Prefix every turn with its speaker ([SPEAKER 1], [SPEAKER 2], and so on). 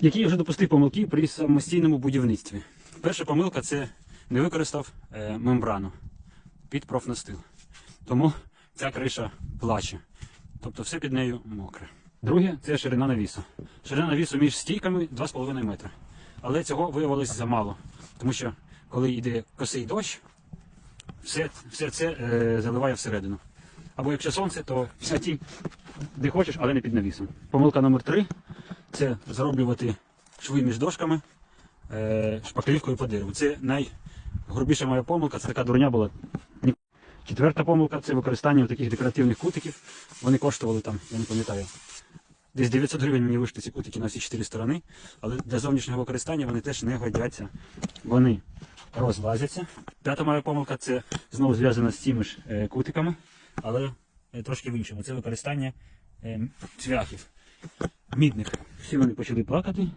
[SPEAKER 1] Які вже допустив помилки при самостійному будівництві. Перша помилка це не використав е, мембрану під профнастил. Тому ця криша плаче. Тобто все під нею мокре. Друге це ширина навісу. Ширина навісу між стійками 2,5 метри. Але цього виявилось замало. Тому що коли йде косий дощ, все, все це е, заливає всередину. Або якщо сонце, то вся тінь де хочеш, але не під навісом. Помилка номер три це зроблювати шви між дошками е, шпаклівкою по дереву. Це найгрубіша моя помилка, це така дурня була. Четверта помилка це використання таких декоративних кутиків. Вони коштували там, я не пам'ятаю. Десь 900 гривень мені вийшли ці кутики на всі чотири сторони, але для зовнішнього використання вони теж не годяться. Вони розлазяться. П'ята моя помилка це знову зв'язана з цими ж е, кутиками, але е, трошки в іншому. Це використання цвяхів мідних. Всі вони почали плакати.